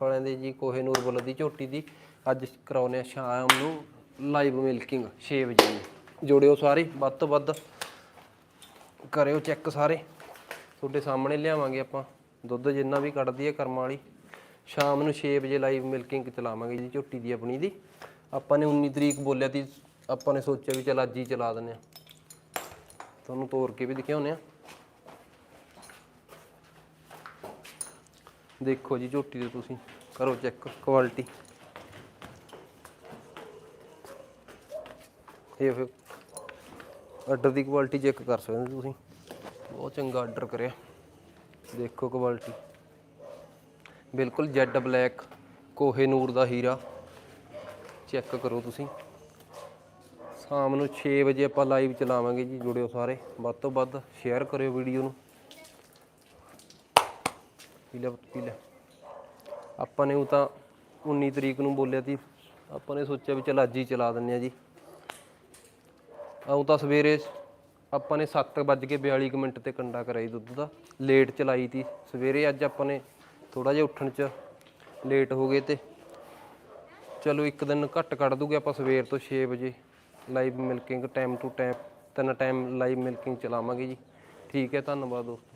ਵਾਲਿਆਂ ਦੀ ਜੀ ਕੋਹੇਨੂਰ ਬੁੱਲ ਦੀ ਝੋਟੀ ਦੀ ਅੱਜ ਕਰਾਉਨੇ ਆ ਸ਼ਾਮ ਨੂੰ ਲਾਈਵ ਮਿਲਕਿੰਗ 6 ਵਜੇ ਜੋੜਿਓ ਸਾਰੇ, ਵੱਧ ਤੋਂ ਵੱਧ ਕਰਿਓ ਚੈੱਕ ਸਾਰੇ। ਤੁਹਾਡੇ ਸਾਹਮਣੇ ਲਿਆਵਾਂਗੇ ਆਪਾਂ, ਦੁੱਧ ਜਿੰਨਾ ਵੀ ਕੱਢਦੀ ਹੈ ਕਰਮਾਂ ਵਾਲੀ। ਸ਼ਾਮ ਨੂੰ 6 ਵਜੇ ਲਾਈਵ ਮਿਲਕਿੰਗ ਚਲਾਵਾਂਗੇ ਜੀ ਝੋਟੀ ਦੀ ਆਪਣੀ ਦੀ। ਆਪਾਂ ਨੇ 19 ਤਰੀਕ ਬੋਲਿਆ ਤੀ ਆਪਾਂ ਨੇ ਸੋਚਿਆ ਵੀ ਚਲ ਅੱਜ ਹੀ ਚਲਾ ਦਿੰਨੇ ਆ ਤੁਹਾਨੂੰ ਤੋਰ ਕੇ ਵੀ ਦਿਖਾਉਂਦੇ ਆ ਦੇਖੋ ਜੀ ਝੋਟੀ ਦੇ ਤੁਸੀਂ, ਕਰੋ ਚੈੱਕ ਕੁਆਲਿਟੀ ਇਹ ਫਿਰ ਆਰਡਰ ਦੀ ਕੁਆਲਿਟੀ ਚੈੱਕ ਕਰ ਸਕਦੇ ਹੋ ਤੁਸੀਂ। ਬਹੁਤ ਚੰਗਾ ਆਰਡਰ ਕਰਿਆ। ਦੇਖੋ ਕੁਆਲਿਟੀ ਬਿਲਕੁਲ ਜੈਡ ਬਲੈਕ ਕੋਹੇ ਨੂਰ ਦਾ ਹੀਰਾ। ਚੈੱਕ ਕਰੋ ਤੁਸੀਂ। ਸ਼ਾਮ ਨੂੰ 6 ਵਜੇ ਆਪਾਂ ਲਾਈਵ ਚਲਾਵਾਂਗੇ ਜੀ, ਜੁੜਿਓ ਸਾਰੇ। ਵੱਧ ਤੋਂ ਵੱਧ ਸ਼ੇਅਰ ਕਰਿਓ ਵੀਡੀਓ ਨੂੰ। ਪੀ ਲੈ ਆਪਾਂ ਨੇ ਉਹ ਤਾਂ 19 ਤਰੀਕ ਨੂੰ ਬੋਲਿਆ ਸੀ। ਆਪਾਂ ਨੇ ਸੋਚਿਆ ਵੀ ਚਲ ਅੱਜ ਹੀ ਚਲਾ ਦਿੰਨੇ ਆ ਜੀ। ਆਉਂ ਤਾਂ ਸਵੇਰੇ ਆਪਾਂ ਨੇ 7:42 ਮਿੰਟ ਤੇ ਕੰਡਾ ਕਰਾਈ ਦੁੱਧ ਦਾ। ਲੇਟ ਚਲਾਈ ਤੀ। ਸਵੇਰੇ ਅੱਜ ਆਪਾਂ ਨੇ ਥੋੜਾ ਜਿਹਾ ਉੱਠਣ ਚ ਲੇਟ ਹੋ ਗਏ ਤੇ ਚਲੋ ਇੱਕ ਦਿਨ ਘੱਟ ਕੱਢ ਦੂਗੇ ਆਪਾਂ ਸਵੇਰ ਤੋਂ 6 ਵਜੇ। Live milking time two time ਤਿੰਨ ਟਾਈਮ ਲਾਈਵ ਮਿਲਕਿੰਗ ਚਲਾਵਾਂਗੇ ਜੀ। ਠੀਕ ਹੈ, ਧੰਨਵਾਦ ਦੋਸਤੋ।